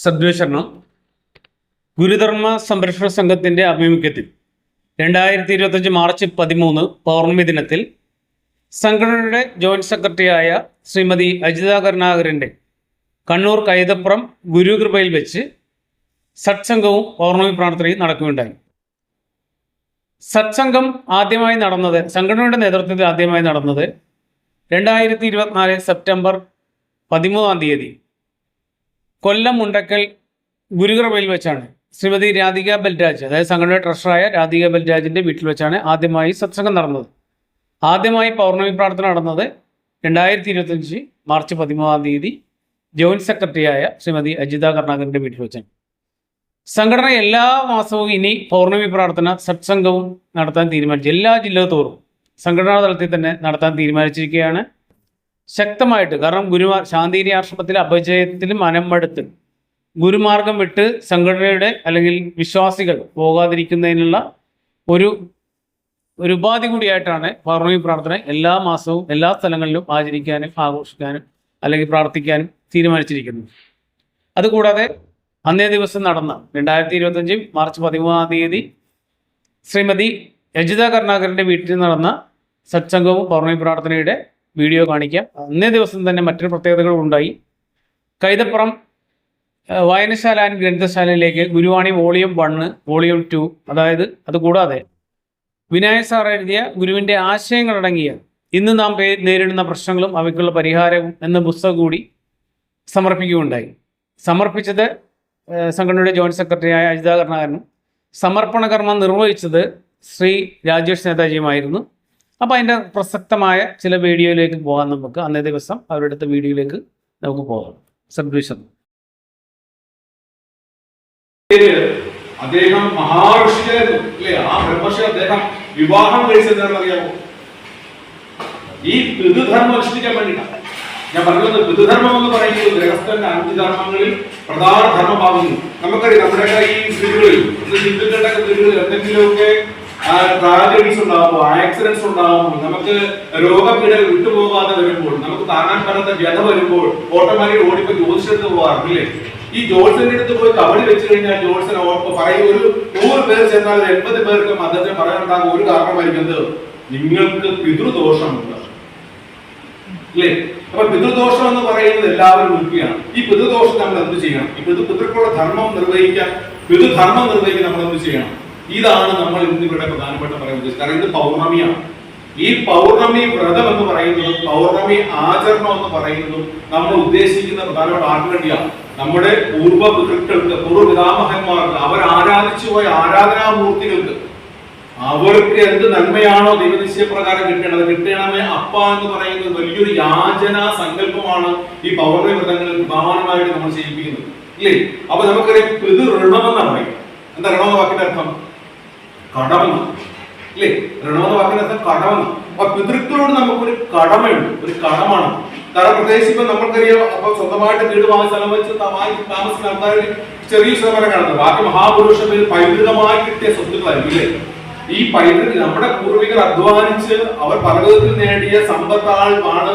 സദ്വശരണം ഗുരുധർമ്മ സംരക്ഷണ സംഘത്തിന്റെ ആഭിമുഖ്യത്തിൽ രണ്ടായിരത്തി ഇരുപത്തഞ്ച് മാർച്ച് പതിമൂന്ന് പൗർണമി ദിനത്തിൽ സംഘടനയുടെ ജോയിന്റ് സെക്രട്ടറിയായ ശ്രീമതി അജിത കരുണാകരന്റെ കണ്ണൂർ കൈതപ്പുറം ഗുരുകൃപയിൽ വെച്ച് സത്സംഗവും പൗർണമി പ്രാർത്ഥനയും നടക്കുകയുണ്ടായി. സത്സംഗം ആദ്യമായി നടന്നത് സംഘടനയുടെ നേതൃത്വത്തിൽ ആദ്യമായി നടന്നത് രണ്ടായിരത്തി ഇരുപത്തിനാല് സെപ്റ്റംബർ പതിമൂന്നാം തീയതി. കൊല്ലം മുണ്ടക്കൽ ഗുരുഗ്രവയിൽ വെച്ചാണ്. ശ്രീമതി രാധിക ബൽരാജ് അതായത് സംഘടനയുടെ ട്രഷറായ രാധിക ബൽരാജിന്റെ വീട്ടിൽ വെച്ചാണ് ആദ്യമായി സത്സംഗം നടന്നത്. ആദ്യമായി പൗർണമി പ്രാർത്ഥന നടന്നത് രണ്ടായിരത്തി ഇരുപത്തഞ്ച് മാർച്ച് പതിമൂന്നാം തീയതി ജോയിന്റ് സെക്രട്ടറിയായ ശ്രീമതി അജിത കർണാകരന്റെ വീട്ടിൽ വെച്ചാണ്. സംഘടന എല്ലാ മാസവും ഇനി പൗർണമി പ്രാർത്ഥന സത്സംഗവും നടത്താൻ തീരുമാനിച്ചു. എല്ലാ ജില്ലകളോറും സംഘടനാ തലത്തിൽ തന്നെ നടത്താൻ തീരുമാനിച്ചിരിക്കുകയാണ്. ശക്തമായിട്ട് കാരണം ഗുരുമാർ ശാന്തിരി ആശ്രമത്തിലെ അപജയത്തിലും മനംമടുത്തും ഗുരുമാർഗം വിട്ട് സംഘടനയുടെ അല്ലെങ്കിൽ വിശ്വാസികൾ പോകാതിരിക്കുന്നതിനുള്ള ഒരു ഒരു ഉപാധി കൂടിയായിട്ടാണ് പൗർണമി പ്രാർത്ഥന എല്ലാ മാസവും എല്ലാ സ്ഥലങ്ങളിലും ആചരിക്കാനും ആഘോഷിക്കാനും അല്ലെങ്കിൽ പ്രാർത്ഥിക്കാനും തീരുമാനിച്ചിരിക്കുന്നത്. അതുകൂടാതെ അന്നേ ദിവസം നടന്ന രണ്ടായിരത്തി ഇരുപത്തഞ്ച് മാർച്ച് പതിമൂന്നാം തീയതി ശ്രീമതി രജിത കരുണാകരന്റെ വീട്ടിൽ നടന്ന സത്സംഗവും പൗർണമി പ്രാർത്ഥനയുടെ വീഡിയോ കാണിക്കാം. അന്നേ ദിവസം തന്നെ മറ്റൊരു പ്രത്യേകതകളും ഉണ്ടായി. കൈതപ്പുറം വായനശാല and ഗ്രന്ഥശാലയിലേക്ക് Guruvani volume one volume two അതായത് അതുകൂടാതെ വിനായക് സാർ എഴുതിയ ഗുരുവിന്റെ ആശയങ്ങളടങ്ങിയ ഇന്ന് നാം നേരിടുന്ന പ്രശ്നങ്ങളും അവയ്ക്കുള്ള പരിഹാരവും എന്ന പുസ്തകം കൂടി സമർപ്പിക്കുകയുണ്ടായി. സമർപ്പിച്ചത് സംഘടനയുടെ ജോയിന്റ് സെക്രട്ടറിയായ അജിത കരുണാകരനും. സമർപ്പണ കർമ്മം നിർവഹിച്ചത് ശ്രീ രാജേഷ് നേതാജിയുമായിരുന്നു. അപ്പോൾ അതിന്റെ പ്രസക്തമായ ചില വീഡിയോയിലേക്ക് പോകാം നമുക്ക് അന്നേ ദിവസം അവരുടെ അടുത്ത വീഡിയോയിലേക്ക് നമുക്ക് പോകാം. സദ്വിഷം അദ്ദേഹം മഹാഋഷിയായിരുന്നു അല്ലേ? ആ ബ്രഹ്മർഷി അദ്ദേഹം വിവാഹം കഴിച്ചതെന്ന് ഈ പിതൃധർമ്മം അനുഷ്ഠിക്കാൻ വേണ്ടിയിട്ടാണ് ഞാൻ പറഞ്ഞത് പിതൃധർമ്മം എന്ന് പറയുന്നത് ഗൃഹസ്ഥന്റെ അഞ്ച് ധർമ്മങ്ങളിൽ പ്രധാന ധർമ്മമാകുന്നു. നമുക്കറിയാം നമ്മുടെയൊക്കെ ഈ ഇന്ന് ഹിന്ദുക്കളുടെ വീടുകളിൽ എന്തെങ്കിലുമൊക്കെ ട്രാജഡീസ് ഉണ്ടാകുമ്പോൾ ആക്സിഡൻസ് ഉണ്ടാകുമ്പോൾ നമുക്ക് രോഗപീഠകൾ വിട്ടുപോകാതെ വരുമ്പോൾ നമുക്ക് താങ്ങാൻ പറ്റാത്ത വ്യത വരുമ്പോൾ ഓട്ടോമാറ്റിക് ഓടിപ്പോ ജ്യോതിഷത്ത് പോകാറില്ലേ ഈ ജോത്സ്യന്റെ അടുത്ത് പോയി കബഡി വെച്ച് കഴിഞ്ഞാൽ ഓർപ്പ് പറയും ഒരു നൂറ് പേർ ചെന്നാൽ എൺപത് പേർക്ക് അദ്ദേഹത്തിന് പറയാനുണ്ടാകും ഒരു കാരണമായിരിക്കുന്നത് നിങ്ങൾക്ക് പിതൃദോഷമുണ്ട്. അല്ലേ? അപ്പൊ പിതൃദോഷം എന്ന് പറയുന്നത് എല്ലാവരും ഉൾപ്പെടെയാണ്. ഈ പിതൃദോഷം നമ്മൾ എന്ത് ചെയ്യണം? ഈ പിതൃ പിതൃക്കുള്ള ധർമ്മം നിർവഹിക്കാൻ പിതൃധർമ്മം നിർവഹിക്കാൻ നമ്മൾ എന്ത് ചെയ്യണം? ഇതാണ് നമ്മൾ ഇന്ന് ഇവിടെ പ്രധാനപ്പെട്ട പറയാൻ ഉദ്ദേശിച്ചത്. കാരണം ഇത് പൗർണമിയാണ്. ഈ പൗർണമി വ്രതം എന്ന് പറയുന്നതും പൗർണമി ആചരണം എന്ന് പറയുന്നതും നമ്മൾ ഉദ്ദേശിക്കുന്ന പ്രധാനപ്പെട്ട നമ്മുടെ പൂർവ പിതൃക്കൾക്ക് പൂർവ പിതാമഹന്മാർക്ക് അവർ ആരാധിച്ചു പോയ ആരാധനാമൂർത്തികൾക്ക് അവർക്ക് എന്ത് നന്മയാണോ ദൈവനിശ്ചയപ്രകാരം കിട്ടേണ്ടത്? കിട്ടണമേ അപ്പ എന്ന് പറയുന്നത് വലിയൊരു യാചന സങ്കല്പമാണ് ഈ പൗർണമി വ്രതങ്ങളിൽ പ്രധാനമായിട്ട് നമ്മൾ ചെയ്യിപ്പിക്കുന്നത്. ഇല്ലേ? അപ്പൊ നമുക്കറിയാം പിതൃ പറയും എന്താ ഋണമെന്ന വാക്കിന്റെ അർത്ഥം? കടമെന്ന് അല്ലേ ഋണം എന്ന് പറയുന്നത് കടമെന്ന് അപ്പൊ പിതൃക്കളോട് നമുക്കൊരു കടമയുണ്ട്. ഒരു കടമാണ്. കാരണം പ്രത്യേകിച്ച് ഇപ്പൊ നമുക്കറിയാം അപ്പൊ സ്വന്തമായിട്ട് വീട് വാങ്ങി സ്ഥലം വെച്ച് താമസിക്കുന്ന ആൾക്കാർ ചെറിയ ശതമാനം കാണുന്നത്. ബാക്കി മഹാപുരുഷത്തിൽ പൈതൃകമായി കിട്ടിയ സ്വത്തുക്കളായിരിക്കും ഇല്ലേ? ഈ പൈതൃക നമ്മുടെ പൂർവികർ അധ്വാനിച്ച് അവർ പർവതത്തിൽ നേടിയ സമ്പത്താൾ ആണ്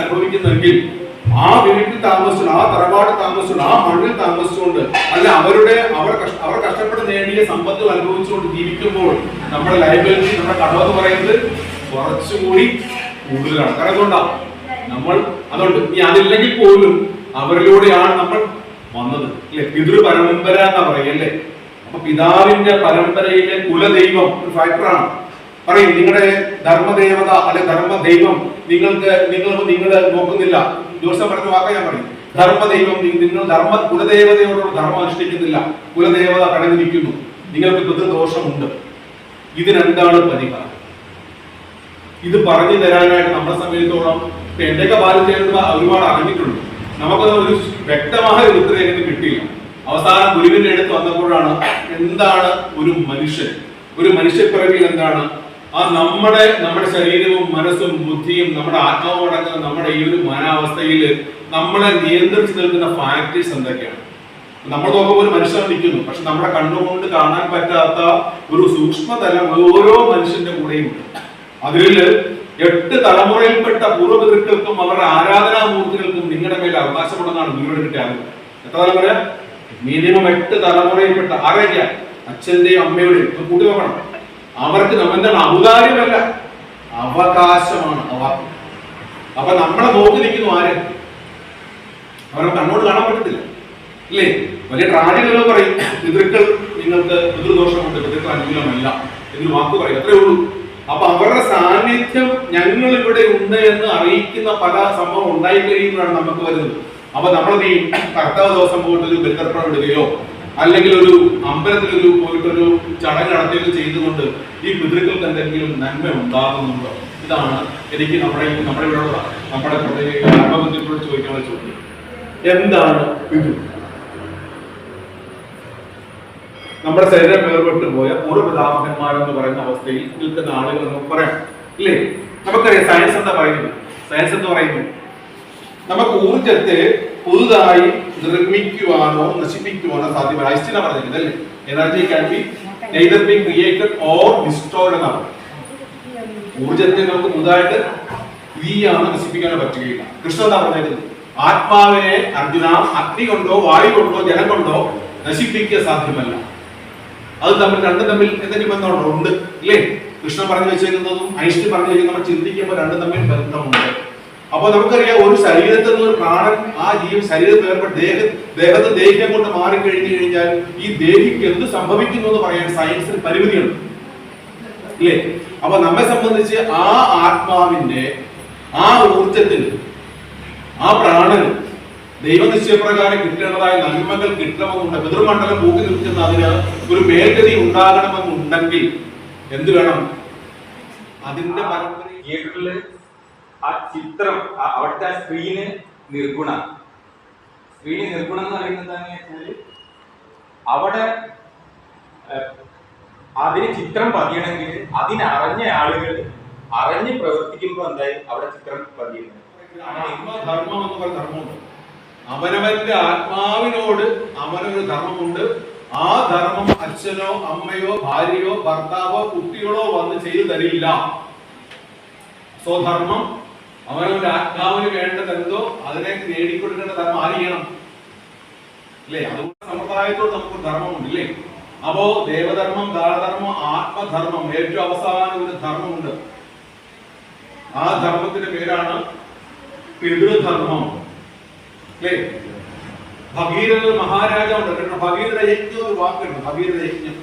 അനുഭവിക്കുന്നതെങ്കിൽ ആ വീട്ടിൽ താമസിച്ചുകൊണ്ട് ആ തറവാട് താമസിച്ചുകൊണ്ട് ആ മണ്ണിൽ താമസിച്ചുകൊണ്ട് അല്ല അവരുടെ അവർ അവർ കഷ്ടപ്പെട്ട് നേടിയ സമ്പത്ത് അനുഭവിച്ചുകൊണ്ട് ജീവിക്കുമ്പോൾ നമ്മുടെ ലൈബ്രറി നമ്മുടെ കടം എന്ന് പറയുന്നത് കുറച്ചുകൂടി കൂടുതലാണ്. കാരണം അതുകൊണ്ടാണ് നമ്മൾ അതുകൊണ്ട് ഇനി അതില്ലെങ്കിൽ പോലും അവരിലൂടെയാണ് നമ്മൾ വന്നത്. അല്ലെ? പിതൃ പരമ്പര എന്നാ പറയല്ലേ അപ്പൊ പിതാവിന്റെ പരമ്പരയിലെ കുലദൈവം ഒരു ഫാക്ടറാണ് പറയും നിങ്ങളുടെ ധർമ്മദേവത അല്ലെ ധർമ്മദൈവം നിങ്ങൾക്ക് നിങ്ങൾ നിങ്ങൾ നോക്കുന്നില്ല. ജോത്സ്യം പറഞ്ഞ വാക്ക ഞാൻ പറയും ധർമ്മദൈവം നിങ്ങൾ ധർമ്മ കുലദേവതയോടുള്ള ധർമ്മം അനുഷ്ഠിക്കുന്നില്ല. കുലദേവത കടന്നിരിക്കുന്നു. നിങ്ങൾക്ക് പിതൃദോഷമുണ്ട് ഇതിനെന്താണ് പരിഹാരം ഇത് പറഞ്ഞു തരാനായിട്ട് നമ്മുടെ സമയത്തോളം എന്റെയൊക്കെ ബാല്യത്തിൽ ഒരുപാട് അറിഞ്ഞിട്ടുണ്ട്. നമുക്കത് ഒരു വ്യക്തമായ ഒരു ഉത്തരം എനിക്ക് കിട്ടിയില്ല. അവസാനം ഗുരുവിന്റെ അടുത്ത് വന്നപ്പോഴാണ് എന്താണ് ഒരു മനുഷ്യൻ? ഒരു മനുഷ്യപ്പിറവിൽ എന്താണ് ആ നമ്മുടെ നമ്മുടെ ശരീരവും മനസ്സും ബുദ്ധിയും നമ്മുടെ ആത്മാവും നമ്മുടെ ഈ ഒരു മാനാവസ്ഥയിൽ നമ്മളെ നിയന്ത്രിച്ചു നിൽക്കുന്ന ഫാക്ടേഴ്സ് എന്തൊക്കെയാണ്? നമ്മൾ നോക്കുമ്പോൾ ഒരു മനുഷ്യൻ നിൽക്കുന്നു. പക്ഷെ നമ്മുടെ കണ്ണുകൊണ്ട് കാണാൻ പറ്റാത്ത ഒരു സൂക്ഷ്മതലം ഓരോ മനുഷ്യന്റെ കൂടെയും ഉണ്ട്. അതിൽ എട്ട് തലമുറയിൽപ്പെട്ട പൂർവപിതൃക്കൾക്കും അവരുടെ ആരാധനാമൂർത്തികൾക്കും നിങ്ങളുടെ മേലെ അവകാശമുണ്ടെന്നാണ് നിങ്ങളുടെ കിട്ടിയ അറിവ് എത്ര തലമുറ? മിനിമം എട്ട് തലമുറയിൽപ്പെട്ട ആരൊക്കെയാണ് അച്ഛന്റെയും അമ്മയുടെയും. കൂട്ടി നോക്കണം. അവർക്ക് എന്താണ് ഔദാര്യമല്ല അവകാശമാണ് അവ അപ്പൊ നമ്മളെ നോക്കി നിൽക്കുന്നു ആര്? അവരെ കണ്ണോട് കാണാൻ പറ്റത്തില്ല. ഇല്ലേ? വലിയ ട്രാജഡികൾ പറയും പിതൃക്കൾ നിങ്ങൾക്ക് പിതൃദോഷമുണ്ട് പിതൃക്കൾ അനുകൂലമല്ല എന്ന് വാക്ക് പറയും. അത്രേ ഉള്ളൂ. അപ്പൊ അവരുടെ സാന്നിധ്യം ഞങ്ങൾ ഇവിടെ ഉണ്ട് എന്ന് അറിയിക്കുന്ന പല സംഭവം ഉണ്ടായി കഴിയുമ്പോഴാണ് നമുക്ക് വരുന്നത്. അപ്പൊ നമ്മൾ ഈ കർത്തവ ദിവസം പോയിട്ട് ഒരു ബലിതർപ്പണം ഇടുകയോ അല്ലെങ്കിൽ ഒരു അമ്പലത്തിലൊരു പോയിട്ടൊരു ചടങ്ങ് നടത്തിയത് ചെയ്തുകൊണ്ട് ഈ പിതൃക്കൾക്ക് എന്തെങ്കിലും നന്മ ഉണ്ടാകുന്നുണ്ടോ? ഇതാണ് എനിക്ക് നമ്മുടെ നമ്മുടെ ഇവിടെയുള്ള നമ്മുടെ ആത്മബന്ധത്തിനോട് ചോദിക്കാനുള്ള ചോദ്യം. എന്താണ് പിതൃ നമ്മുടെ ശരീരം വേർപെട്ടു പോയ ഒരു പിതാമഹന്മാരെന്ന് പറയുന്ന അവസ്ഥയിൽ നിൽക്കുന്ന ആളുകൾ നമുക്ക് പറയാം. ഇല്ലേ? നമുക്കറിയാം സയൻസ് എന്താ പറയുന്നത്? സയൻസ് എന്ന് പറയുന്നത് നമുക്ക് ഊർജത്തെ പുതുതായി നിർമ്മിക്കുവാനോ നശിപ്പിക്കുവാനോ സാധ്യമല്ല. ഐസ്റ്റിന പറഞ്ഞിരിക്കുന്നത് അല്ലേ? Energy can be neither be created or destroyed എന്നാണ്. ഊർജത്തെ നമുക്ക് പുതുതായിട്ട് തീയാണ് നശിപ്പിക്കാനോ പറ്റുകയില്ല. കൃഷ്ണൻ എന്താ പറഞ്ഞിരിക്കുന്നത്? ആത്മാവിനെ അർജുന അഗ്നി കൊണ്ടോ വായു കൊണ്ടോ ജലം കൊണ്ടോ നശിപ്പിക്കുക സാധ്യമല്ല. അത് തമ്മിൽ രണ്ടും തമ്മിൽ എന്തെങ്കിലും ബന്ധമുണ്ടോ? ഉണ്ട്. അല്ലേ കൃഷ്ണൻ പറഞ്ഞു വെച്ചിരിക്കുന്നതും ഐഷ്ടി പറഞ്ഞു വെച്ചിരിക്കുന്നതും നമ്മൾ ചിന്തിക്കുമ്പോൾ രണ്ടും തമ്മിൽ ബന്ധമുണ്ട്. അപ്പൊ നമുക്കറിയാം ഒരു ശരീരത്തിൽ നിന്ന് പ്രാണൻ ആ ജീവൻ ശരീരത്തിൽ ഏർപ്പെട്ട് ദേഹ ദേഹത്ത് ദേഹിക്കാൻ കൊണ്ട് മാറിക്കഴിഞ്ഞു കഴിഞ്ഞാൽ ഈ ദേഹിക്ക് എന്ത് സംഭവിക്കുന്നു എന്ന് പറയാൻ സയൻസിന് പരിമിതിയുണ്ട്. അല്ലേ? അപ്പൊ നമ്മെ സംബന്ധിച്ച് ആ ആത്മാവിന്റെ ആ ഊർജത്തിന് ആ പ്രാണന് ദൈവനിശ്ചയപ്രകാരം കിട്ടേണ്ടതായ നന്മകൾ കിട്ടണമെന്നുണ്ട്. പിതൃമണ്ഡലം പൂക്കി നിൽക്കുന്ന അതിന് ഒരു മേൽഗതി ഉണ്ടാകണമെന്നുണ്ടെങ്കിൽ എന്ത് വേണം? അതിന്റെ പരമ്പര ആ ചിത്രം അവിടുത്തെ ആ സ്ക്രീന് നിർഗുണ. സ്ക്രീന് നിർഗുണം എന്ന് പറയുന്നത് എന്താണെന്ന് വെച്ചാൽ അവിടെ അതിന് ചിത്രം പതിയണമെങ്കിൽ അതിനറിഞ്ഞ ആളുകൾ അറിഞ്ഞ് പ്രവർത്തിക്കുമ്പോൾ എന്തായി അവിടെ ചിത്രം പതിയുന്നത് അവനവന്റെ ആത്മാവിനോട് അവനൊരു ധർമ്മമുണ്ട്. ആ ധർമ്മം അച്ഛനോ അമ്മയോ ഭാര്യയോ ഭർത്താവോ കുട്ടികളോ വന്ന് ചെയ്തു തരില്ല. സ്വധർമ്മം അവനവന്റെ ആത്മാവിന് വേണ്ടത് എന്തോ അതിനെ നേടിക്കൊടുക്കേണ്ട ധർമ്മം ചെയ്യണം? അല്ലേ അതുകൊണ്ട് സമ്പ്രദായത്തോട് നമുക്ക് ധർമ്മമുണ്ട് ഇല്ലേ അപ്പോ ദേവധർമ്മം ദാനധർമ്മം ആത്മധർമ്മം ഏറ്റവും അവസാനം ഒരു ധർമ്മമുണ്ട്. ആ ധർമ്മത്തിന്റെ പേരാണ് പിതൃധർമ്മം. അല്ലേ ഭഗീരഥ മഹാരാജാവ് ഭഗീരഥ യജ്ഞം ഒരു വാക്കുണ്ട്. ഭഗീരഥ യജ്ഞം.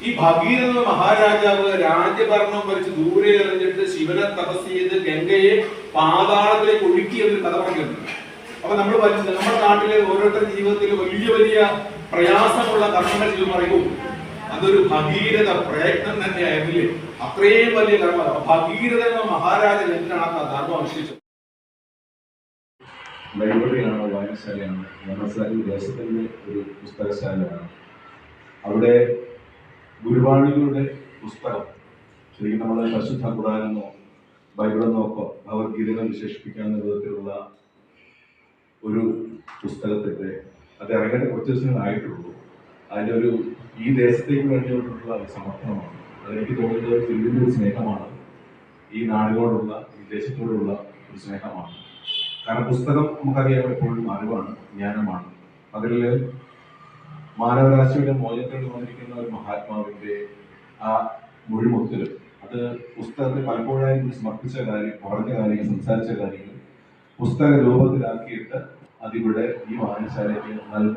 ഈ ഭഗീരഥ മഹാരാജാവ് രാജ്യഭരണം ഭരിച്ച് ദൂരെ എറിഞ്ഞിട്ട് ശിവനെ തപസ് ചെയ്ത് ഗംഗയെ പാതാളത്തിലേക്ക് ഒഴുക്കി എന്നൊരു കഥ പറഞ്ഞിട്ടുണ്ട് അപ്പൊ നമ്മൾ നമ്മുടെ നാട്ടിലെ ഓരോരുത്തരുടെ ജീവിതത്തിൽ വലിയ വലിയ പ്രയാസമുള്ള കർമ്മങ്ങൾ ചെയ്തു പറയൂ അതൊരു ഭഗീരഥ പ്രയത്നം തന്നെയായിരുന്നില്ലേ? അത്രയും വലിയ കർമ്മ. ഭഗീരഥ എന്ന മഹാരാജൻ എന്തിനാണ് ആ ധർമ്മം അനുഷ്ഠിച്ചത്? ലൈബ്രറിയാണ് വായനശാലയാണ് വായനശാല ദേശത്തിന്റെ ഒരു പുസ്തകശാലയാണ്? അവിടെ ഗുരുവാണികളുടെ പുസ്തകം ശരിക്കും നമ്മൾ പരിശുദ്ധ ഖുറാനെന്നോ ബൈബിളെന്നോ ഒക്കെ ഭഗവത്ഗീതകൾ വിശേഷിപ്പിക്കാവുന്ന വിധത്തിലുള്ള ഒരു പുസ്തകത്തിന്റെ അത് ഇറങ്ങേണ്ട കുറച്ച് ദിവസങ്ങളായിട്ടുള്ളൂ. അതിന്റെ ഒരു ഈ ദേശത്തേക്ക് വേണ്ടിയിട്ടുള്ള സമർപ്പണമാണ്. അതെനിക്ക് തോന്നുന്നത് ഫിലിമിന്റെ ഒരു സ്നേഹമാണ്. ഈ നാടിനോടുള്ള ഈ ദേശത്തോടുള്ള ഒരു സ്നേഹമാണ്. കാരണം പുസ്തകം നമുക്കറിയാം എപ്പോഴും അറിവാണ് ജ്ഞാനമാണ്. അതിൽ മാനവരാശിയുടെ മോചനത്തിൽ വന്നിരിക്കുന്ന ഒരു മഹാത്മാവിന്റെ ആ മുഴിമുത്തൽ അത് പുസ്തകത്തിൽ പലപ്പോഴായി സമർപ്പിച്ച കാര്യം പറഞ്ഞ കാര്യങ്ങൾ സംസാരിച്ച കാര്യങ്ങൾ പുസ്തക രൂപത്തിലാക്കിയിട്ട് അതിവിടെ ഈ വായനശാലയ്ക്ക് നല്ല